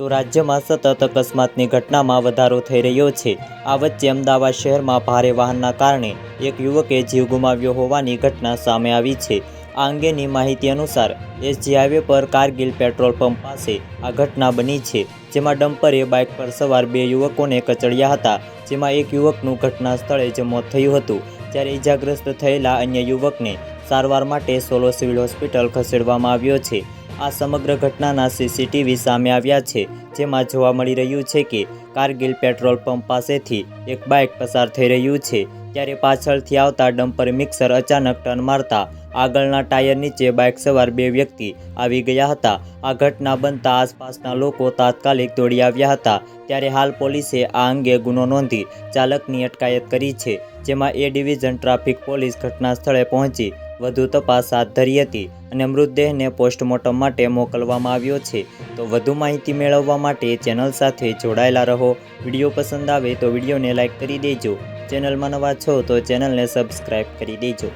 તો રાજ્યમાં સતત અકસ્માતની ઘટનામાં વધારો થઈ રહ્યો છે. આ વચ્ચે અમદાવાદ શહેરમાં ભારે વાહનના કારણે એક યુવકે જીવ ગુમાવ્યો હોવાની ઘટના સામે આવી છે. આ અંગેની માહિતી અનુસાર, એસજી હાઈવે પર કારગિલ પેટ્રોલ પંપ પાસે આ ઘટના બની છે, જેમાં ડમ્પરે બાઇક પર સવાર બે યુવકોને કચડ્યા હતા, જેમાં એક યુવકનું ઘટના સ્થળે જ મોત થયું હતું. જ્યારે ઇજાગ્રસ્ત થયેલા અન્ય યુવકને સારવાર માટે સોલો સિવિલ હોસ્પિટલ ખસેડવામાં આવ્યો છે. આ સમગ્ર ઘટનાના સીસીટીવી સામે આવ્યા છે, જેમાં જોવા મળી રહ્યું છે કે કારગિલ પેટ્રોલ પંપ પાસેથી એક બાઇક પસાર થઈ રહ્યું છે, ત્યારે પાછળથી આવતા ડમ્પર મિક્સર અચાનક ટર્ન મારતા આગળના ટાયર નીચે બાઇક સવાર બે વ્યક્તિ આવી ગયા હતા. આ ઘટના બનતા આસપાસના લોકો તાત્કાલિક દોડી આવ્યા હતા, ત્યારે હાલ પોલીસે આ અંગે ગુનો નોંધી ચાલકની અટકાયત કરી છે, જેમાં એ ડિવિઝન ટ્રાફિક પોલીસ ઘટના સ્થળે પહોંચી વધુ તપાસ હાથ ધરી હતી અને મૃતદેહને પોસ્ટમોર્ટમ માટે મોકલવામાં આવ્યો છે. તો વધુ માહિતી મેળવવા માટે ચેનલ સાથે જોડાયેલા રહો. વીડિયો પસંદ આવે તો વિડીયોને લાઇક કરી દેજો. ચેનલમાં નવા છો તો ચેનલને સબસ્ક્રાઈબ કરી દેજો.